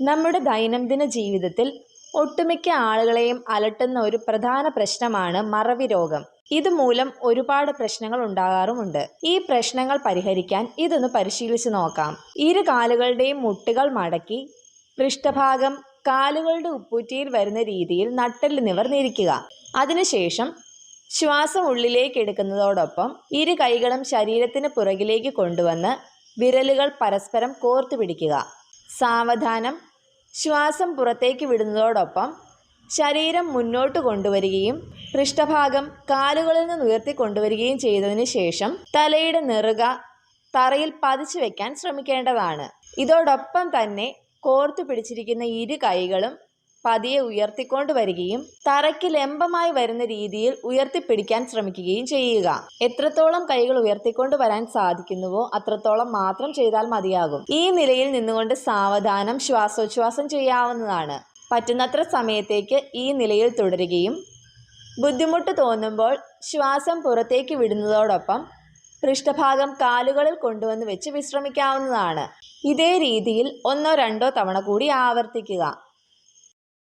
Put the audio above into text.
നമ്മുടെ ദൈനംദിന ജീവിതത്തിൽ ഒട്ടുമിക്ക ആളുകളെയും അലട്ടുന്ന ഒരു പ്രധാന പ്രശ്നമാണ് മറവി രോഗം. ഇതുമൂലം ഒരുപാട് പ്രശ്നങ്ങൾ ഉണ്ടാകാറുമുണ്ട്. ഈ പ്രശ്നങ്ങൾ പരിഹരിക്കാൻ ഇതൊന്ന് പരിശീലിച്ച് നോക്കാം. ഇരു കാലുകളുടെയും മുട്ടുകൾ മടക്കി പൃഷ്ഠഭാഗം കാലുകളുടെ ഉപ്പൂറ്റിയിൽ വരുന്ന രീതിയിൽ നട്ടെല്ല് നിവർന്നിരിക്കുക. അതിനുശേഷം ശ്വാസം ഉള്ളിലേക്ക് എടുക്കുന്നതോടൊപ്പം ഇരു കൈകളും ശരീരത്തിന് പുറകിലേക്ക് കൊണ്ടുവന്ന് വിരലുകൾ പരസ്പരം കോർത്തു പിടിക്കുക. സാവധാനം ശ്വാസം പുറത്തേക്ക് വിടുന്നതോടൊപ്പം ശരീരം മുന്നോട്ട് കൊണ്ടുവരികയും പൃഷ്ഠഭാഗം കാലുകളിൽ നിന്ന് ഉയർത്തി കൊണ്ടുവരികയും ചെയ്തതിന് ശേഷം തലയുടെ നെറുക തറയിൽ പതിച്ചു വെക്കാൻ ശ്രമിക്കേണ്ടതാണ്. ഇതോടൊപ്പം തന്നെ കോർത്തു പിടിച്ചിരിക്കുന്ന ഇരു കൈകളും പതിയെ ഉയർത്തിക്കൊണ്ട് വരികയും തറയ്ക്ക് ലംബമായി വരുന്ന രീതിയിൽ ഉയർത്തിപ്പിടിക്കാൻ ശ്രമിക്കുകയും ചെയ്യുക. എത്രത്തോളം കൈകൾ ഉയർത്തിക്കൊണ്ട് വരാൻ സാധിക്കുന്നുവോ അത്രത്തോളം മാത്രം ചെയ്താൽ മതിയാകും. ഈ നിലയിൽ നിന്നുകൊണ്ട് സാവധാനം ശ്വാസോച്ഛ്വാസം ചെയ്യാവുന്നതാണ്. പറ്റുന്നത്ര സമയത്തേക്ക് ഈ നിലയിൽ തുടരുകയും ബുദ്ധിമുട്ട് തോന്നുമ്പോൾ ശ്വാസം പുറത്തേക്ക് വിടുന്നതോടൊപ്പം പൃഷ്ഠഭാഗം കാലുകളിൽ കൊണ്ടുവന്ന് വെച്ച് വിശ്രമിക്കാവുന്നതാണ്. ഇതേ രീതിയിൽ ഒന്നോ രണ്ടോ തവണ കൂടി ആവർത്തിക്കുക.